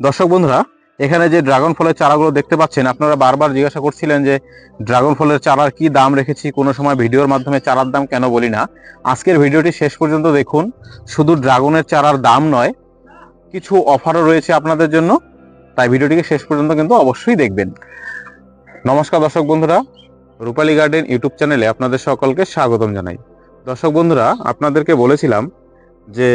দর্শক বন্ধুরা, এখানে যে ড্রাগন ফলের চারাগুলো দেখতে পাচ্ছেন, আপনারা বারবার জিজ্ঞাসা করছিলেন যে ড্রাগন ফলের চারার কি দাম রেখেছি, কোনো সময় ভিডিওর মাধ্যমে চারার দাম কেন বলি না। আজকের ভিডিওটি শেষ পর্যন্ত দেখুন, শুধু ড্রাগনের চারার দাম নয়, কিছু অফারও রয়েছে আপনাদের জন্য, তাই ভিডিওটিকে শেষ পর্যন্ত কিন্তু অবশ্যই দেখবেন। নমস্কার দর্শক বন্ধুরা, রূপালী গার্ডেন ইউটিউব চ্যানেলে আপনাদের সকলকে স্বাগতম জানাই। দর্শক বন্ধুরা, আপনাদেরকে বলেছিলাম যে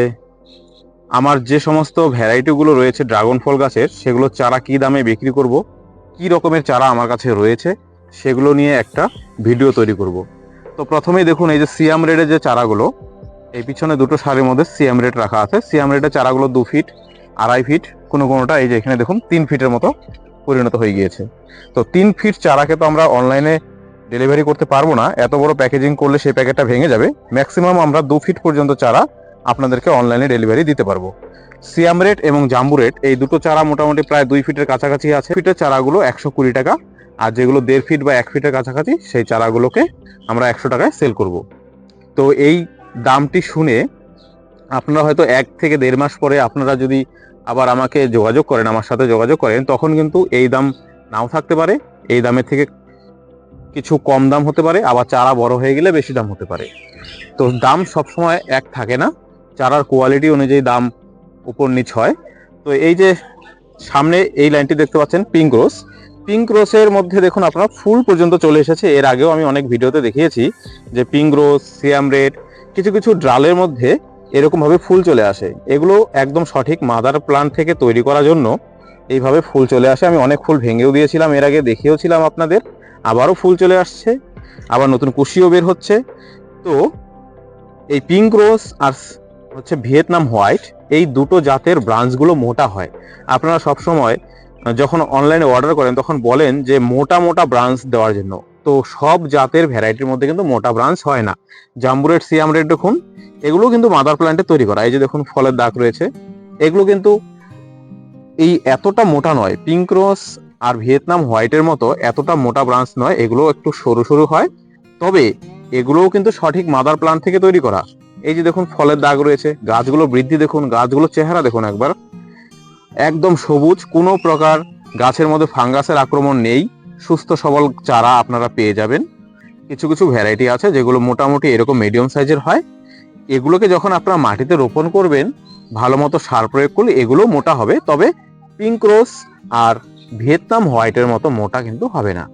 আমার যে সমস্ত ভ্যারাইটিগুলো রয়েছে ড্রাগন ফল গাছের, সেগুলো চারা কি দামে বিক্রি করব? কি রকমের চারা আমার কাছে রয়েছে? সেগুলো নিয়ে একটা ভিডিও তৈরি করব। তো প্রথমেই দেখুন, এই যে সিয়াম রেডের যে চারাগুলো, এই পিছনে দুটো সারির মধ্যে সিয়াম রেড রাখা আছে। সিয়াম রেডের চারাগুলো দু ফিট আড়াই ফিট কোনো কোনোটা এই যে এখানে দেখুন, তিন ফিটের মতো পরিণত হয়ে গিয়েছে। তো তিন ফিট চারাকে তো আমরা অনলাইনে ডেলিভারি করতে পারব না। এত বড় প্যাকেজিং করলে সেই প্যাকেটটা ভেঙে যাবে। ম্যাক্সিমাম আমরা দু ফিট পর্যন্ত চারা আপনাদেরকে অনলাইনে ডেলিভারি দিতে পারব। সিয়াম রেট এবং জাম্বু রেট এই দুটো চারা মোটামুটি প্রায় দুই ফিটের কাছাকাছি আছে। ফিটের চারাগুলো একশো কুড়ি টাকা, আর যেগুলো দেড় ফিট বা এক ফিটের কাছাকাছি, সেই চারাগুলোকে আমরা একশো টাকায় সেল করব। তো এই দামটি শুনে আপনারা হয়তো এক থেকে দেড় মাস পরে আপনারা যদি আবার আমাকে যোগাযোগ করেন, আমার সাথে যোগাযোগ করেন, তখন কিন্তু এই দাম নাও থাকতে পারে। এই দামের থেকে কিছু কম দাম হতে পারে, আবার চারা বড় হয়ে গেলে বেশি দাম হতে পারে। তো দাম সবসময় এক থাকে না। চারার কোয়ালিটি অনুযায়ী দাম উপর নিচ হয়। তো এই যে সামনে এই লাইনটি দেখতে পাচ্ছেন পিঙ্ক রোজ পিঙ্ক রোসের মধ্যে দেখুন আপনার ফুল পর্যন্ত চলে এসেছে। এর আগেও আমি অনেক ভিডিওতে দেখিয়েছি যে পিঙ্ক রোজ সিয়াম রেড কিছু কিছু ড্রালের মধ্যে এরকম ভাবে ফুল চলে আসে। এগুলো একদম সঠিক মাদার প্লান্ট থেকে তৈরি করার জন্য এইভাবে ফুল চলে আসে। আমি অনেক ফুল ভেঙেও দিয়েছিলাম, এর আগে দেখিয়েওছিলাম আপনাদের। আবারও ফুল চলে আসছে, আবার নতুন কুশিও বের হচ্ছে। তো এই পিঙ্ক রোজ আর হচ্ছে ভিয়েতনাম হোয়াইট, এই দুটো জাতের ব্রাঞ্চগুলো মোটা হয়। আপনারা সবসময়, যখন অনলাইনে অর্ডার করেন, তখন বলেন যে মোটা মোটা ব্রাঞ্চ দেওয়ার জন্য। তো সব জাতের ভ্যারাইটির মধ্যে কিন্তু মোটা ব্রাঞ্চ হয় না। জাম্বুরেট, সিয়াম রেড দেখুন, এগুলো কিন্তু মাদার প্ল্যান্টে তৈরি করা। এই যে দেখুন, ফলের দাগ রয়েছে। এগুলো কিন্তু এই এতটা মোটা নয়, পিঙ্ক রোজ আর ভিয়েতনাম হোয়াইটের মতো এতটা মোটা ব্রাঞ্চ নয়, এগুলো একটু সরু সরু হয়। তবে এগুলোও কিন্তু সঠিক মাদার প্লান্ট থেকে তৈরি করা। এই যে দেখুন, ফলের দাগ রয়েছে। গাছগুলো বৃদ্ধি দেখুন, গাছগুলোর চেহারা দেখুন একবার। একদম সবুজ, কোনো প্রকার গাছের মধ্যে ফাঙ্গাসের আক্রমণ নেই। সুস্থ, সবল চারা আপনারা পেয়ে যাবেন। কিছু কিছু ভ্যারাইটি আছে যেগুলো মোটামুটি এরকম মিডিয়াম সাইজের হয়। এগুলোকে যখন আপনারা মাটিতে রোপণ করবেন, ভালো মতো সার প্রয়োগ করলে এগুলো মোটা হবে। তবে পিঙ্ক রোজ আর ভিয়েতনাম হোয়াইটের মতো মোটা কিন্তু হবে না।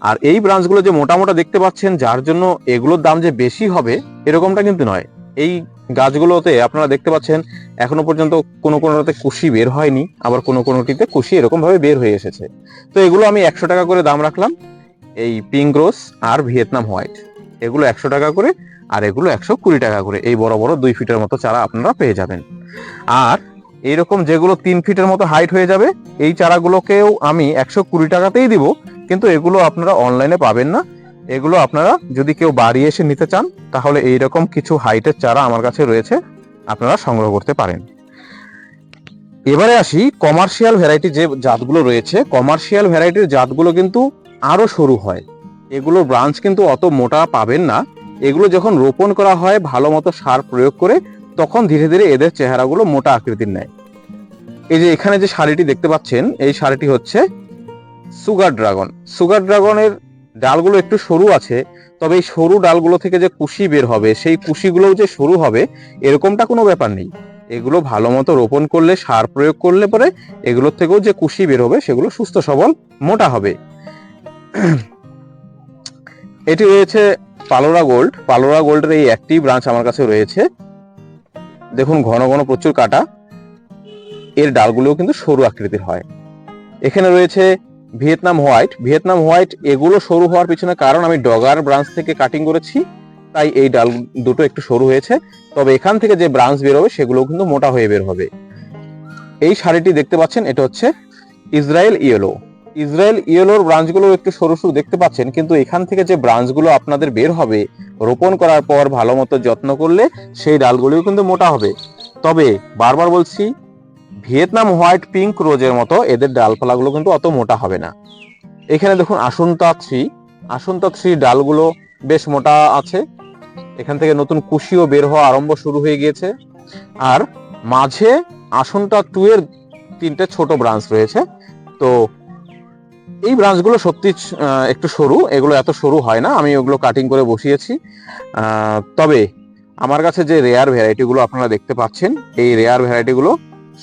আর এই ব্রাঞ্চগুলো যে মোটা মোটা দেখতে পাচ্ছেন, যার জন্য এগুলোর দাম যে বেশি হবে, এরকমটা কিন্তু নয়। এই গাছগুলোতে আপনারা দেখতে পাচ্ছেন, এখনও পর্যন্ত কোনো কোনোটাতে কুশি বের হয়নি, আবার কোনো কোনোটিতে কুশি এরকম ভাবে বের হয়ে এসেছে। তো এগুলো আমি একশো টাকা করে দাম রাখলাম, এই পিঙ্ক রোজ আর ভিয়েতনাম হোয়াইট। এগুলো একশো টাকা করে, আর এগুলো একশো কুড়ি টাকা করে, এই বড় বড় দুই ফিটের মতো চারা আপনারা পেয়ে যাবেন। আর এইরকম যেগুলো তিন ফিটের মতো হাইট হয়ে যাবে, এই চারাগুলোকেও আমি একশো কুড়ি টাকাতেই দিব, কিন্তু এগুলো আপনারা অনলাইনে পাবেন না। এগুলো আপনারা যদি কেউ বাড়ি এসে নিতে চান, তাহলে এইরকম কিছু হাইটের চারা আমার কাছে রয়েছে, আপনারা সংগ্রহ করতে পারেন। এবারে আসি কমার্শিয়াল ভ্যারাইটি যে জাতগুলো রয়েছে কমার্শিয়াল ভ্যারাইটির জাতগুলো কিন্তু আরও সরু হয়। এগুলো ব্রাঞ্চ কিন্তু অত মোটা পাবেন না। এগুলো যখন রোপণ করা হয়, ভালো মতো সার প্রয়োগ করে, তখন ধীরে ধীরে এদের চেহারাগুলো মোটা আকৃতির নেয়। এই যে এখানে যে শাড়িটি দেখতে পাচ্ছেন, এই শাড়িটি হচ্ছে সুগার ড্রাগন সুগার ড্রাগনের ডালগুলো একটু সরু আছে, তবে এই সরু ডালগুলো থেকে যে কুশি বের হবে, সেই কুশিগুলোও যে সরু হবে, এরকমটা কোনো ব্যাপার নেই। এগুলো ভালো মতো রোপণ করলে, সার প্রয়োগ করলে পরে এগুলোর থেকেও যে কুশি বের হবে, সেগুলো সুস্থ সবল, মোটা হবে। এটি রয়েছে পালোরা গোল্ড। পালোরা গোল্ডের এই একটি ব্রাঞ্চ আমার কাছে রয়েছে। দেখুন, ঘন ঘন প্রচুর কাটা। এর ডালগুলোও কিন্তু সরু আকৃতির হয়। এখানে রয়েছে ভিয়েতনাম হোয়াইট। ভিয়েতনাম হোয়াইট এগুলো সরু হওয়ার পিছনে কারণ আমি ডগার ব্রাঞ্চ থেকে কাটিং করেছি, তাই এই ডাল দুটো একটু সরু হয়েছে। তবে এখান থেকে যে ব্রাঞ্চ বের হবে সেগুলো কিন্তু মোটা হয়ে বের হবে। এই শাড়িটি দেখতে পাচ্ছেন, এটা হচ্ছে ইসরায়েল ইয়েলো। ইসরায়েল ইয়েলোর ব্রাঞ্চগুলো একটু সরু সরু দেখতে পাচ্ছেন, কিন্তু এখান থেকে যে ব্রাঞ্চগুলো আপনাদের বের হবে, রোপণ করার পর ভালো মতো যত্ন করলে সেই ডালগুলিও কিন্তু মোটা হবে। তবে বারবার বলছি ভিয়েতনাম হোয়াইট পিঙ্ক রোজের মতো এদের ডালপালাগুলো কিন্তু অত মোটা হবে না। এখানে দেখুন আসন্তা থ্রি। আসন্তা থ্রি ডালগুলো বেশ মোটা আছে। এখান থেকে নতুন কুশিও বের হওয়া আরম্ভ শুরু হয়ে গিয়েছে। আর মাঝে আসন্তা টু এর তিনটে ছোট ব্রাঞ্চ রয়েছে। তো এই ব্রাঞ্চগুলো সত্যি একটু সরু। এগুলো এত সরু হয় না। আমি ওগুলো কাটিং করে বসিয়েছি। তবে আমার কাছে যে রেয়ার ভ্যারাইটিগুলো আপনারা দেখতে পাচ্ছেন, এই রেয়ার ভ্যারাইটিগুলো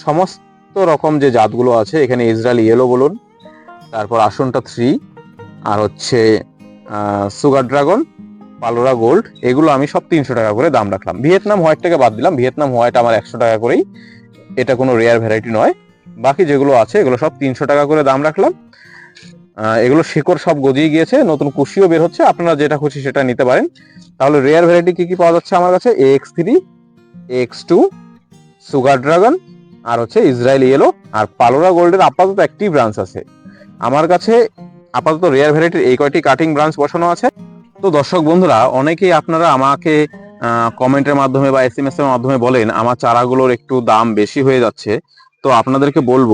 সমস্ত রকম যে জাতগুলো আছে, এখানে ইসরায়েল ইয়েলো বলুন, তারপর আসনটা থ্রি আর হচ্ছে সুগার ড্রাগন পালোরা গোল্ড এগুলো আমি সব তিনশো টাকা করে দাম রাখলাম। ভিয়েতনাম হোয়াইটটাকে বাদ দিলাম, ভিয়েতনাম হোয়াইট আমার একশো টাকা করেই, এটা কোনো রেয়ার ভ্যারাইটি নয়। বাকি যেগুলো আছে, এগুলো সব তিনশো টাকা করে দাম রাখলাম। এগুলো শিকড় সব গজিয়ে গিয়েছে, নতুন কুশিও বের হচ্ছে, আপনারা যেটা খুশি সেটা নিতে পারেন। তাহলে রেয়ার ভ্যারাইটি কি কি পাওয়া যাচ্ছে আমার কাছে? X three X two sugar dragon আর হচ্ছে ইসরায়েল ইয়েলো আর পালোরা গোল্ডের আপাতত একটি ব্রাঞ্চ আছে। আমার কাছে আপাতত রেয়ার ভ্যারাইটির এই কয়টি কাটিং ব্রাঞ্চ বসানো আছে। তো দর্শক বন্ধুরা, অনেকেই আপনারা আমাকে কমেন্টের মাধ্যমে বা এস এম এস এর মাধ্যমে বলেন, আমার চারাগুলোর একটু দাম বেশি হয়ে যাচ্ছে। তো আপনাদেরকে বলব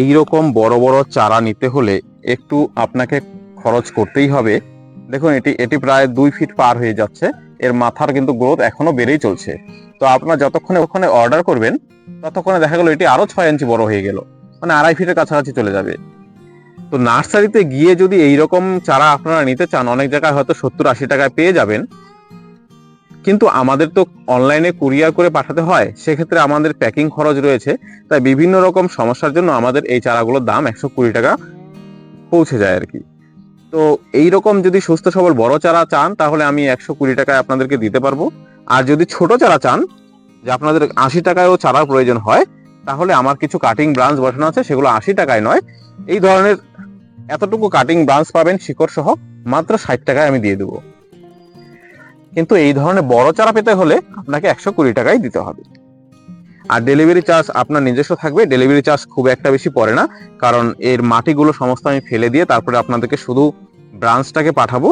এই রকম বড় বড় চারা নিতে হলে একটু আপনাকে খরচ করতেই হবে। দেখুন, এটি এটি প্রায় দুই ফিট পার হয়ে যাচ্ছে। এর মাথার কিন্তু গ্রোথ এখনও বেড়েই চলছে। তো আপনারা যতক্ষণে ওখানে অর্ডার করবেন ততক্ষণে দেখা গেলো এটি আরও ছয় ইঞ্চি বড় হয়ে গেল। মানে আড়াই ফিটের কাছাকাছি চলে যাবে। তো নার্সারিতে গিয়ে যদি এই রকম চারা আপনারা নিতে চান, অনেক জায়গায় হয়তো সত্তর আশি টাকায় পেয়ে যাবেন। কিন্তু আমাদের তো অনলাইনে কুরিয়ার করে পাঠাতে হয়, সেক্ষেত্রে আমাদের প্যাকিং খরচ রয়েছে। তাই বিভিন্ন রকম সমস্যার জন্য আমাদের এই চারাগুলোর দাম একশো কুড়ি টাকা পৌঁছে যায় আর কি। তো এই রকম যদি সুস্থ সবল বড় চারা চান, তাহলে আমি একশো কুড়ি টাকায় আপনাদেরকে দিতে পারব। আর যদি ছোট চারা চান যে আপনাদের আশি টাকায়ও চারার প্রয়োজন হয়, তাহলে আমার কিছু কাটিং ব্রাঞ্চ বসানো আছে, সেগুলো আশি টাকায় নয়। এই ধরনের এতটুকু কাটিং ব্রাঞ্চ পাবেন শিকড় সহ, মাত্র ষাট টাকায় আমি দিয়ে দেবো। কিন্তু এই ধরনের বড় চারা পেতে হলে আপনাকে একশো কুড়ি টাকাই দিতে হবে। আর ডেলিভারি চার্জ আপনার নিজস্ব থাকবে ডেলিভারি চার্জ খুব একটা বেশি পড়ে না, কারণ এর মাটিগুলো সমস্ত আমি ফেলে দিয়ে তারপরে আপনাদেরকে শুধু ব্রাঞ্চটাকে পাঠাবো।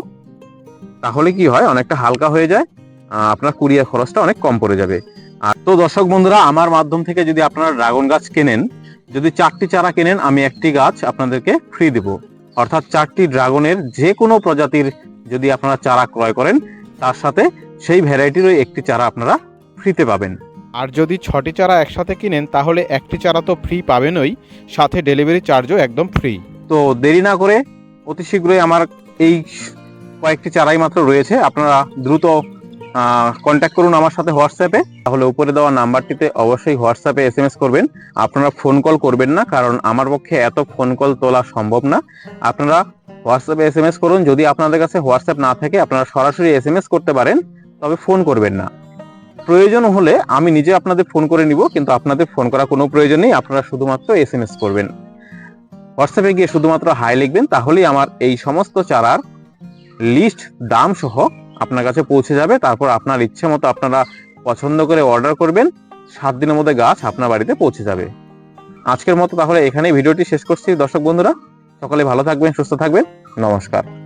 তাহলে কি হয়, অনেকটা হালকা হয়ে যায় আপনার কুরিয়ার খরচটা অনেক কম পড়ে যাবে। আর তো দর্শক বন্ধুরা আমার মাধ্যম থেকে যদি আপনারা ড্রাগন গাছ কেনেন যদি চারটি চারা কেনেন আমি একটি গাছ আপনাদেরকে ফ্রি দেব। অর্থাৎ চারটি ড্রাগনের যে কোনো প্রজাতির যদি আপনারা চারা ক্রয় করেন তার সাথে সেই ভ্যারাইটির ওই একটি চারা আপনারা ফ্রিতে পাবেন। আর যদি ছটি চারা একসাথে কিনেন তাহলে একটি চারা তো ফ্রি পাবেনই সাথে ডেলিভারি চার্জও একদম ফ্রি তো দেরি না করে অতি শীঘ্রই আমার এই কয়েকটি চারাই মাত্র রয়েছে আপনারা দ্রুত কন্ট্যাক্ট করুন আমার সাথে হোয়াটসঅ্যাপে। তাহলে উপরে দেওয়া নাম্বারটিতে অবশ্যই হোয়াটসঅ্যাপে এস এম এস করবেন। আপনারা ফোন কল করবেন না, কারণ আমার পক্ষে এত ফোন কল তোলা সম্ভব না। আপনারা হোয়াটসঅ্যাপে এস এম এস করুন। যদি আপনাদের কাছে হোয়াটসঅ্যাপ না থাকে, আপনারা সরাসরি এস এম এস করতে পারেন, তবে ফোন করবেন না। প্রয়োজন হলে আমি নিজে আপনাদের ফোন করে নিব, কিন্তু আপনাদের ফোন করা কোনো প্রয়োজন নেই। আপনারা শুধুমাত্র এস এম এস করবেন। হোয়াটসঅ্যাপে গিয়ে শুধুমাত্র হাই লিখবেন, তাহলেই আমার এই সমস্ত চারার লিস্ট দাম সহ আপনার কাছে পৌঁছে যাবে, তারপর আপনার ইচ্ছে মতো আপনারা পছন্দ করে অর্ডার করবেন, সাত দিনের মধ্যে গাছ আপনার বাড়িতে পৌঁছে যাবে। আজকের মতো তাহলে এখানেই ভিডিওটি শেষ করছি। দর্শক বন্ধুরা, সকলে ভালো থাকবেন, সুস্থ থাকবেন। নমস্কার।